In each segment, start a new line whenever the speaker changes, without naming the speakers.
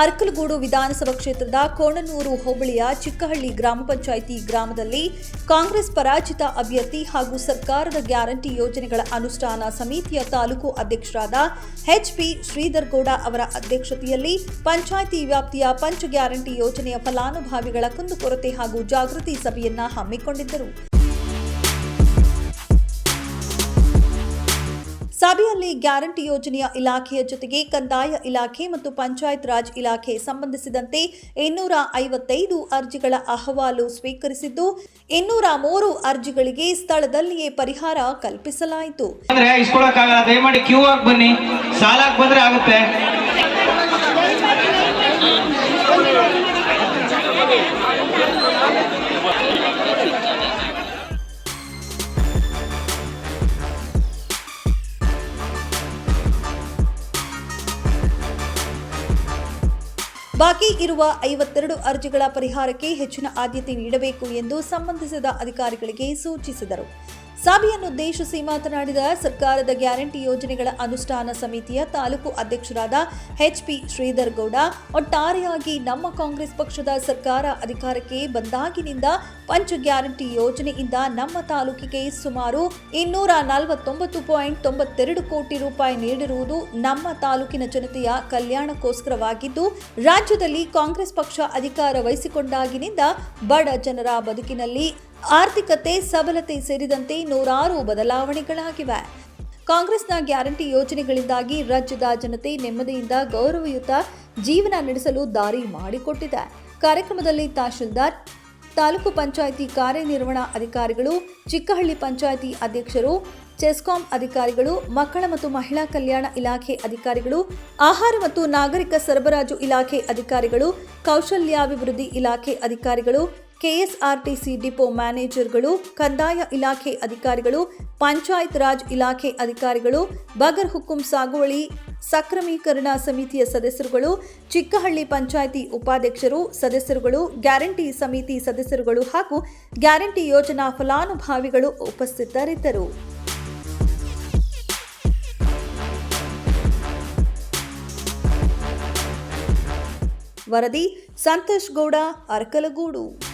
ಅರಕಲಗೂಡು ವಿಧಾನಸಭಾ ಕ್ಷೇತ್ರದ ಕೋಣನೂರು ಹೋಬಳಿಯ ಚಿಕ್ಕಹಳ್ಳಿ ಗ್ರಾಮ ಪಂಚಾಯಿತಿ ಗ್ರಾಮದಲ್ಲಿ ಕಾಂಗ್ರೆಸ್ ಪರಾಜಿತ ಅಭ್ಯರ್ಥಿ ಹಾಗೂ ಸರ್ಕಾರದ ಗ್ಯಾರಂಟಿ ಯೋಜನೆಗಳ ಅನುಷ್ಠಾನ ಸಮಿತಿಯ ತಾಲೂಕು ಅಧ್ಯಕ್ಷರಾದ ಎಚ್ಪಿ ಶ್ರೀಧರ್ ಗೌಡ ಅವರ ಅಧ್ಯಕ್ಷತೆಯಲ್ಲಿ ಪಂಚಾಯಿತಿ ವ್ಯಾಪ್ತಿಯ ಪಂಚ ಗ್ಯಾರಂಟಿ ಯೋಜನೆಯ ಫಲಾನುಭವಿಗಳ ಕುಂದುಕೊರತೆ ಹಾಗೂ ಜಾಗೃತಿ ಸಭೆಯನ್ನ ಹಮ್ಮಿಕೊಂಡಿದ್ದರು. ಸಭೆಯಲ್ಲಿ ಗ್ಯಾರಂಟಿ ಯೋಜನೆಯ ಇಲಾಖೆಯ ಜೊತೆಗೆ ಕಂದಾಯ ಇಲಾಖೆ ಮತ್ತು ಪಂಚಾಯತ್ ರಾಜ್ ಇಲಾಖೆ ಸಂಬಂಧಿಸಿದಂತೆ ಇನ್ನೂರ ಐವತ್ತೈದು ಅರ್ಜಿಗಳ ಅಹವಾಲು ಸ್ವೀಕರಿಸಿದ್ದು, ಇನ್ನೂರ ಮೂರು ಅರ್ಜಿಗಳಿಗೆ ಸ್ಥಳದಲ್ಲಿಯೇ ಪರಿಹಾರ ಕಲ್ಪಿಸಲಾಯಿತು.
ಬನ್ನಿ. ಬಂದ್ರೆ ಆಗುತ್ತೆ.
ಬಾಕಿ ಇರುವ ಐವತ್ತೆರಡು ಅರ್ಜಿಗಳ ಪರಿಹಾರಕ್ಕೆ ಹೆಚ್ಚಿನ ಆದ್ಯತೆ ನೀಡಬೇಕು ಎಂದು ಸಂಬಂಧಿಸಿದ ಅಧಿಕಾರಿಗಳಿಗೆ ಸೂಚಿಸಿದರು. ಸಭೆಯನ್ನುದ್ದೇಶಿಸಿ ಮಾತನಾಡಿದ ಸರ್ಕಾರದ ಗ್ಯಾರಂಟಿ ಯೋಜನೆಗಳ ಅನುಷ್ಠಾನ ಸಮಿತಿಯ ತಾಲೂಕು ಅಧ್ಯಕ್ಷರಾದ ಎಚ್ಪಿ ಶ್ರೀಧರ್ ಗೌಡ ಒಟ್ಟಾರೆಯಾಗಿ ನಮ್ಮ ಕಾಂಗ್ರೆಸ್ ಪಕ್ಷದ ಸರ್ಕಾರ ಅಧಿಕಾರಕ್ಕೆ ಬಂದಾಗಿನಿಂದ ಪಂಚ ಗ್ಯಾರಂಟಿ ಯೋಜನೆಯಿಂದ ನಮ್ಮ ತಾಲೂಕಿಗೆ ಸುಮಾರು ಇನ್ನೂರ ನಲವತ್ತೊಂಬತ್ತು ಪಾಯಿಂಟ್ ತೊಂಬತ್ತೆರಡು ಕೋಟಿ ರೂಪಾಯಿ ನೀಡಿರುವುದು ನಮ್ಮ ತಾಲೂಕಿನ ಜನತೆಯ ಕಲ್ಯಾಣಕ್ಕೋಸ್ಕರವಾಗಿದ್ದು, ರಾಜ್ಯದಲ್ಲಿ ಕಾಂಗ್ರೆಸ್ ಪಕ್ಷ ಅಧಿಕಾರ ವಹಿಸಿಕೊಂಡಾಗಿನಿಂದ ಬಡ ಜನರ ಬದುಕಿನಲ್ಲಿ ಆರ್ಥಿಕತೆ, ಸಬಲತೆ ಸೇರಿದಂತೆ ನೂರಾರು ಬದಲಾವಣೆಗಳಾಗಿವೆ. ಕಾಂಗ್ರೆಸ್ನ ಗ್ಯಾರಂಟಿ ಯೋಜನೆಗಳಿಂದಾಗಿ ರಾಜ್ಯದ ಜನತೆ ನೆಮ್ಮದಿಯಿಂದ ಗೌರವಯುತ ಜೀವನ ನಡೆಸಲು ದಾರಿ ಮಾಡಿಕೊಟ್ಟಿದೆ. ಕಾರ್ಯಕ್ರಮದಲ್ಲಿ ತಹಶೀಲ್ದಾರ್, ತಾಲೂಕು ಪಂಚಾಯಿತಿ ಕಾರ್ಯನಿರ್ವಹಣಾ ಅಧಿಕಾರಿಗಳು, ಚಿಕ್ಕಹಳ್ಳಿ ಪಂಚಾಯಿತಿ ಅಧ್ಯಕ್ಷರು, ಚೆಸ್ಕಾಂ ಅಧಿಕಾರಿಗಳು, ಮಕ್ಕಳ ಮತ್ತು ಮಹಿಳಾ ಕಲ್ಯಾಣ ಇಲಾಖೆ ಅಧಿಕಾರಿಗಳು, ಆಹಾರ ಮತ್ತು ನಾಗರಿಕ ಸರಬರಾಜು ಇಲಾಖೆ ಅಧಿಕಾರಿಗಳು, ಕೌಶಲ್ಯಾಭಿವೃದ್ಧಿ ಇಲಾಖೆ ಅಧಿಕಾರಿಗಳು ಕೆಎಸ್ಆರ್ಟಿಸಿ ಡಿಪೋ ಮ್ಯಾನೇಜರ್ಗಳು, ಕಂದಾಯ ಇಲಾಖೆ ಅಧಿಕಾರಿಗಳು, ಪಂಚಾಯತ್ ರಾಜ್ ಇಲಾಖೆ ಅಧಿಕಾರಿಗಳು, ಬಗರ್ ಹುಕುಂ ಸಾಗುವಳಿ, ಸಕ್ರಮೀಕರಣ ಸಮಿತಿಯ ಸದಸ್ಯರುಗಳು, ಚಿಕ್ಕಹಳ್ಳಿ ಪಂಚಾಯಿತಿ ಉಪಾಧ್ಯಕ್ಷರು ಸದಸ್ಯರುಗಳು, ಗ್ಯಾರಂಟಿ ಸಮಿತಿ ಸದಸ್ಯರುಗಳು ಹಾಗೂ ಗ್ಯಾರಂಟಿ ಯೋಜನಾ ಫಲಾನುಭವಿಗಳು ಉಪಸ್ಥಿತರಿದ್ದರು. ವರದಿ, ಸಂತೋಷ್ ಗೌಡ, ಅರಕಲಗೂಡು.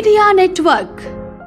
Media Network.